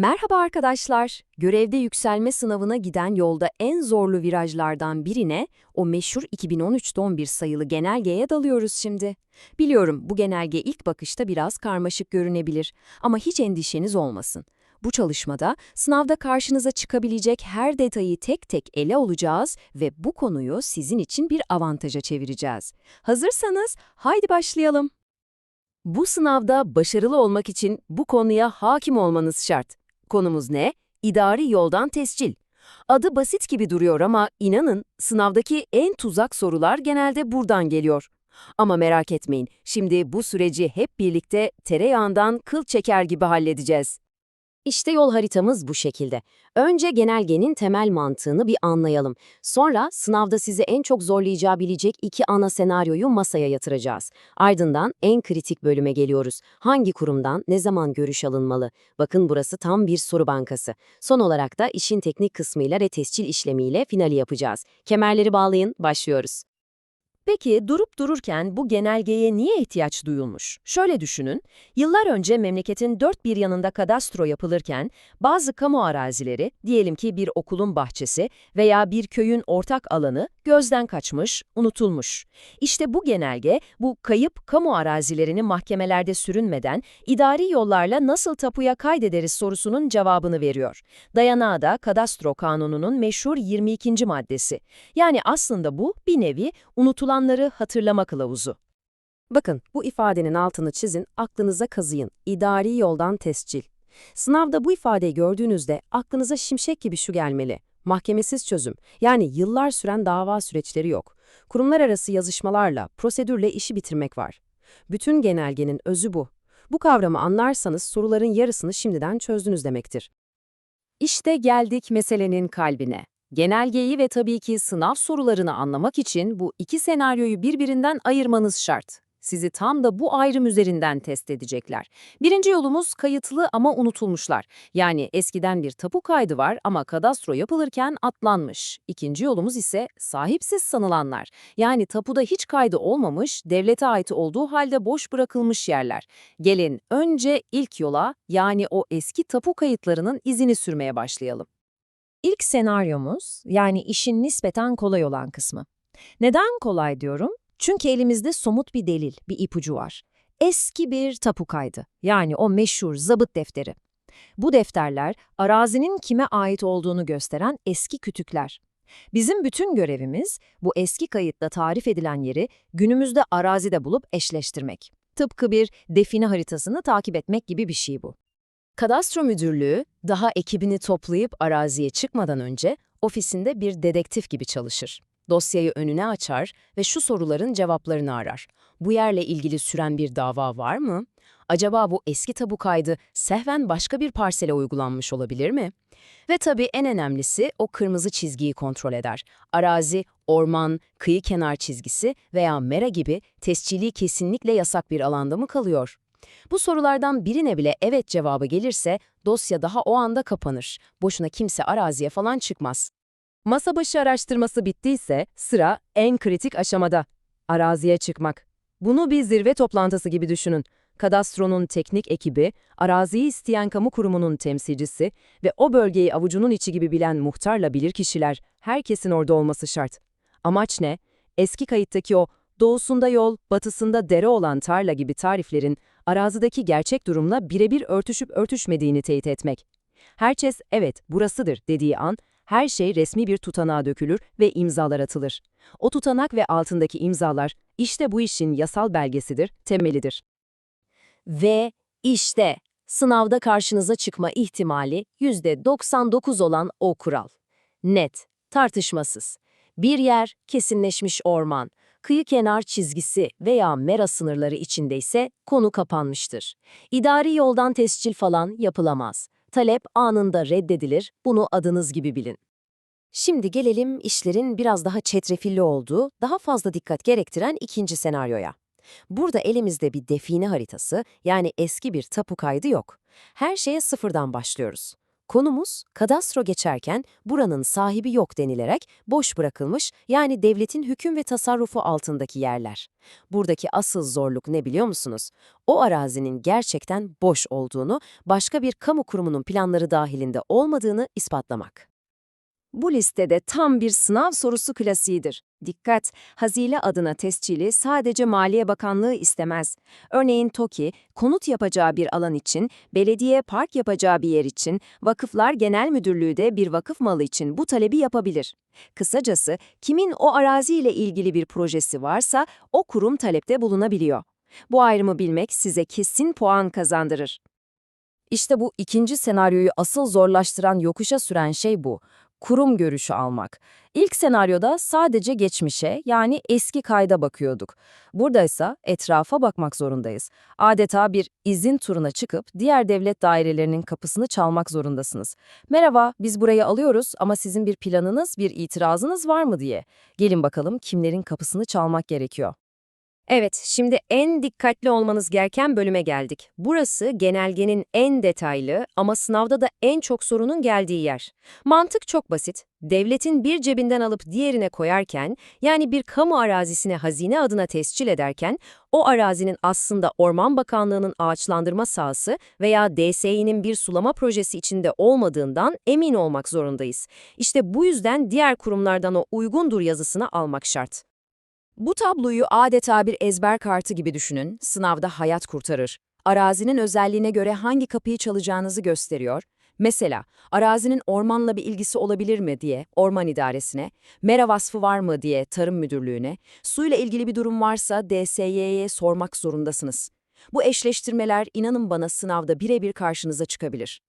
Merhaba arkadaşlar. Görevde yükselme sınavına giden yolda en zorlu virajlardan birine, o meşhur 2013'te 11 sayılı genelgeye dalıyoruz şimdi. Biliyorum bu genelge ilk bakışta biraz karmaşık görünebilir ama hiç endişeniz olmasın. Bu çalışmada sınavda karşınıza çıkabilecek her detayı tek tek ele alacağız ve bu konuyu sizin için bir avantaja çevireceğiz. Hazırsanız haydi başlayalım. Bu sınavda başarılı olmak için bu konuya hakim olmanız şart. Konumuz ne? İdari yoldan tescil. Adı basit gibi duruyor ama inanın sınavdaki en tuzak sorular genelde buradan geliyor. Ama merak etmeyin, şimdi bu süreci hep birlikte tereyağından kıl çeker gibi halledeceğiz. İşte yol haritamız bu şekilde. Önce genelgenin temel mantığını bir anlayalım. Sonra sınavda sizi en çok zorlayacağı bilecek iki ana senaryoyu masaya yatıracağız. Ardından en kritik bölüme geliyoruz. Hangi kurumdan ne zaman görüş alınmalı? Bakın burası tam bir soru bankası. Son olarak da işin teknik kısmıyla retescil işlemiyle finali yapacağız. Kemerleri bağlayın, başlıyoruz. Peki durup dururken bu genelgeye niye ihtiyaç duyulmuş? Şöyle düşünün, yıllar önce memleketin dört bir yanında kadastro yapılırken bazı kamu arazileri, diyelim ki bir okulun bahçesi veya bir köyün ortak alanı gözden kaçmış, unutulmuş. İşte bu genelge bu kayıp kamu arazilerini mahkemelerde sürünmeden idari yollarla nasıl tapuya kaydederiz sorusunun cevabını veriyor. Dayanağı da kadastro kanununun meşhur 22. maddesi. Yani aslında bu bir nevi unutulan Yapılanları hatırlama kılavuzu. Bakın bu ifadenin altını çizin, aklınıza kazıyın. İdari yoldan tescil. Sınavda bu ifadeyi gördüğünüzde aklınıza şimşek gibi şu gelmeli. Mahkemesiz çözüm, yani yıllar süren dava süreçleri yok. Kurumlar arası yazışmalarla, prosedürle işi bitirmek var. Bütün genelgenin özü bu. Bu kavramı anlarsanız soruların yarısını şimdiden çözdünüz demektir. İşte geldik meselenin kalbine. Genelgeyi ve tabii ki sınav sorularını anlamak için bu iki senaryoyu birbirinden ayırmanız şart. Sizi tam da bu ayrım üzerinden test edecekler. Birinci yolumuz kayıtlı ama unutulmuşlar. Yani eskiden bir tapu kaydı var ama kadastro yapılırken atlanmış. İkinci yolumuz ise sahipsiz sanılanlar. Yani tapuda hiç kaydı olmamış, devlete ait olduğu halde boş bırakılmış yerler. Gelin önce ilk yola yani o eski tapu kayıtlarının izini sürmeye başlayalım. İlk senaryomuz, yani işin nispeten kolay olan kısmı. Neden kolay diyorum? Çünkü elimizde somut bir delil, bir ipucu var. Eski bir tapu kaydı, yani o meşhur zabıt defteri. Bu defterler, arazinin kime ait olduğunu gösteren eski kütükler. Bizim bütün görevimiz, bu eski kayıtla tarif edilen yeri günümüzde arazide bulup eşleştirmek. Tıpkı bir define haritasını takip etmek gibi bir şey bu. Kadastro müdürlüğü daha ekibini toplayıp araziye çıkmadan önce ofisinde bir dedektif gibi çalışır. Dosyayı önüne açar ve şu soruların cevaplarını arar. Bu yerle ilgili süren bir dava var mı? Acaba bu eski tabu kaydı sehven başka bir parsele uygulanmış olabilir mi? Ve tabii en önemlisi o kırmızı çizgiyi kontrol eder. Arazi, orman, kıyı kenar çizgisi veya mera gibi tescili kesinlikle yasak bir alanda mı kalıyor? Bu sorulardan birine bile evet cevabı gelirse dosya daha o anda kapanır. Boşuna kimse araziye falan çıkmaz. Masa başı araştırması bittiyse sıra en kritik aşamada. Araziye çıkmak. Bunu bir zirve toplantısı gibi düşünün. Kadastronun teknik ekibi, araziyi isteyen kamu kurumunun temsilcisi ve o bölgeyi avucunun içi gibi bilen muhtarla bilir kişiler, herkesin orada olması şart. Amaç ne? Eski kayıttaki o doğusunda yol, batısında dere olan tarla gibi tariflerin arazideki gerçek durumla birebir örtüşüp örtüşmediğini teyit etmek. Herkes evet burasıdır dediği an her şey resmi bir tutanağa dökülür ve imzalar atılır. O tutanak ve altındaki imzalar işte bu işin yasal belgesidir, temelidir. Ve işte sınavda karşınıza çıkma ihtimali %99 olan o kural. Net, tartışmasız. Bir yer kesinleşmiş orman, kıyı kenar çizgisi veya mera sınırları içinde ise konu kapanmıştır. İdari yoldan tescil falan yapılamaz. Talep anında reddedilir, bunu adınız gibi bilin. Şimdi gelelim işlerin biraz daha çetrefilli olduğu, daha fazla dikkat gerektiren ikinci senaryoya. Burada elimizde bir define haritası, yani eski bir tapu kaydı yok. Her şeye sıfırdan başlıyoruz. Konumuz, kadastro geçerken buranın sahibi yok denilerek boş bırakılmış yani devletin hüküm ve tasarrufu altındaki yerler. Buradaki asıl zorluk ne biliyor musunuz? O arazinin gerçekten boş olduğunu, başka bir kamu kurumunun planları dahilinde olmadığını ispatlamak. Bu listede tam bir sınav sorusu klasiğidir. Dikkat! Hazine adına tescili sadece Maliye Bakanlığı istemez. Örneğin TOKİ, konut yapacağı bir alan için, belediye park yapacağı bir yer için, Vakıflar Genel Müdürlüğü de bir vakıf malı için bu talebi yapabilir. Kısacası, kimin o araziyle ilgili bir projesi varsa o kurum talepte bulunabiliyor. Bu ayrımı bilmek size kesin puan kazandırır. İşte bu ikinci senaryoyu asıl zorlaştıran yokuşa süren şey bu. Kurum görüşü almak. İlk senaryoda sadece geçmişe yani eski kayda bakıyorduk. Burada ise etrafa bakmak zorundayız. Adeta bir izin turuna çıkıp diğer devlet dairelerinin kapısını çalmak zorundasınız. Merhaba, biz burayı alıyoruz ama sizin bir planınız, bir itirazınız var mı diye. Gelin bakalım kimlerin kapısını çalmak gerekiyor. Evet, şimdi en dikkatli olmanız gereken bölüme geldik. Burası genelgenin en detaylı ama sınavda da en çok sorunun geldiği yer. Mantık çok basit. Devletin bir cebinden alıp diğerine koyarken, yani bir kamu arazisine hazine adına tescil ederken, o arazinin aslında Orman Bakanlığı'nın ağaçlandırma sahası veya DSİ'nin bir sulama projesi içinde olmadığından emin olmak zorundayız. İşte bu yüzden diğer kurumlardan o uygundur yazısını almak şart. Bu tabloyu adeta bir ezber kartı gibi düşünün, sınavda hayat kurtarır. Arazinin özelliğine göre hangi kapıyı çalacağınızı gösteriyor. Mesela, arazinin ormanla bir ilgisi olabilir mi diye orman idaresine, mera vasfı var mı diye tarım müdürlüğüne, suyla ilgili bir durum varsa DSY'ye sormak zorundasınız. Bu eşleştirmeler inanın bana sınavda birebir karşınıza çıkabilir.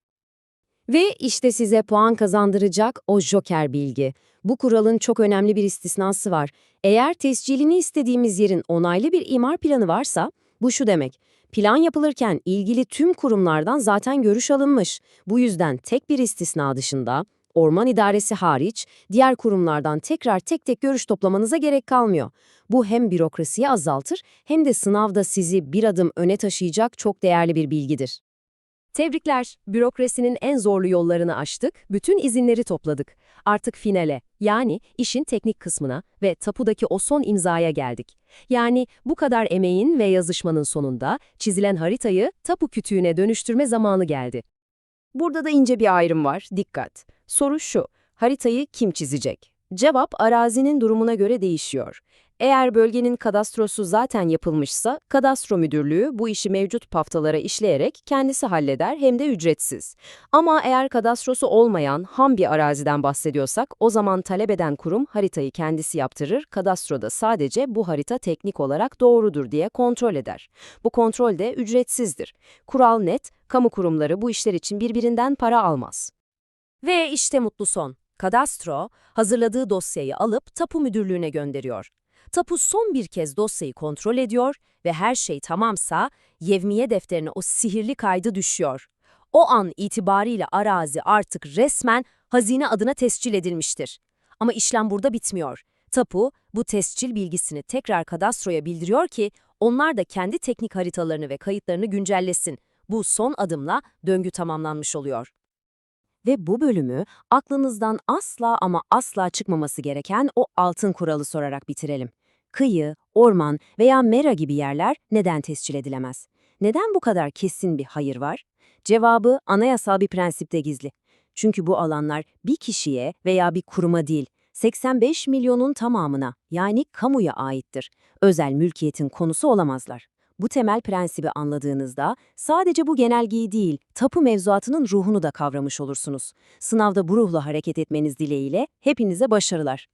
Ve işte size puan kazandıracak o joker bilgi. Bu kuralın çok önemli bir istisnası var. Eğer tescilini istediğimiz yerin onaylı bir imar planı varsa, bu şu demek. Plan yapılırken ilgili tüm kurumlardan zaten görüş alınmış. Bu yüzden tek bir istisna dışında, orman idaresi hariç, diğer kurumlardan tekrar tek tek görüş toplamanıza gerek kalmıyor. Bu hem bürokrasiyi azaltır hem de sınavda sizi bir adım öne taşıyacak çok değerli bir bilgidir. Tebrikler, bürokrasinin en zorlu yollarını aştık, bütün izinleri topladık. Artık finale, yani işin teknik kısmına ve tapudaki o son imzaya geldik. Yani bu kadar emeğin ve yazışmanın sonunda çizilen haritayı tapu kütüğüne dönüştürme zamanı geldi. Burada da ince bir ayrım var, dikkat. Soru şu, haritayı kim çizecek? Cevap arazinin durumuna göre değişiyor. Eğer bölgenin kadastrosu zaten yapılmışsa, kadastro müdürlüğü bu işi mevcut paftalara işleyerek kendisi halleder hem de ücretsiz. Ama eğer kadastrosu olmayan ham bir araziden bahsediyorsak, o zaman talep eden kurum haritayı kendisi yaptırır, kadastroda sadece bu harita teknik olarak doğrudur diye kontrol eder. Bu kontrol de ücretsizdir. Kural net, kamu kurumları bu işler için birbirinden para almaz. Ve işte mutlu son. Kadastro, hazırladığı dosyayı alıp tapu müdürlüğüne gönderiyor. Tapu son bir kez dosyayı kontrol ediyor ve her şey tamamsa yevmiye defterine o sihirli kaydı düşüyor. O an itibariyle arazi artık resmen hazine adına tescil edilmiştir. Ama işlem burada bitmiyor. Tapu bu tescil bilgisini tekrar kadastroya bildiriyor ki onlar da kendi teknik haritalarını ve kayıtlarını güncellesin. Bu son adımla döngü tamamlanmış oluyor. Ve bu bölümü aklınızdan asla ama asla çıkmaması gereken o altın kuralı sorarak bitirelim. Kıyı, orman veya mera gibi yerler neden tescil edilemez? Neden bu kadar kesin bir hayır var? Cevabı anayasal bir prensipte gizli. Çünkü bu alanlar bir kişiye veya bir kuruma değil, 85 milyonun tamamına yani kamuya aittir. Özel mülkiyetin konusu olamazlar. Bu temel prensibi anladığınızda sadece bu genelgeyi değil, tapu mevzuatının ruhunu da kavramış olursunuz. Sınavda bu ruhla hareket etmeniz dileğiyle hepinize başarılar.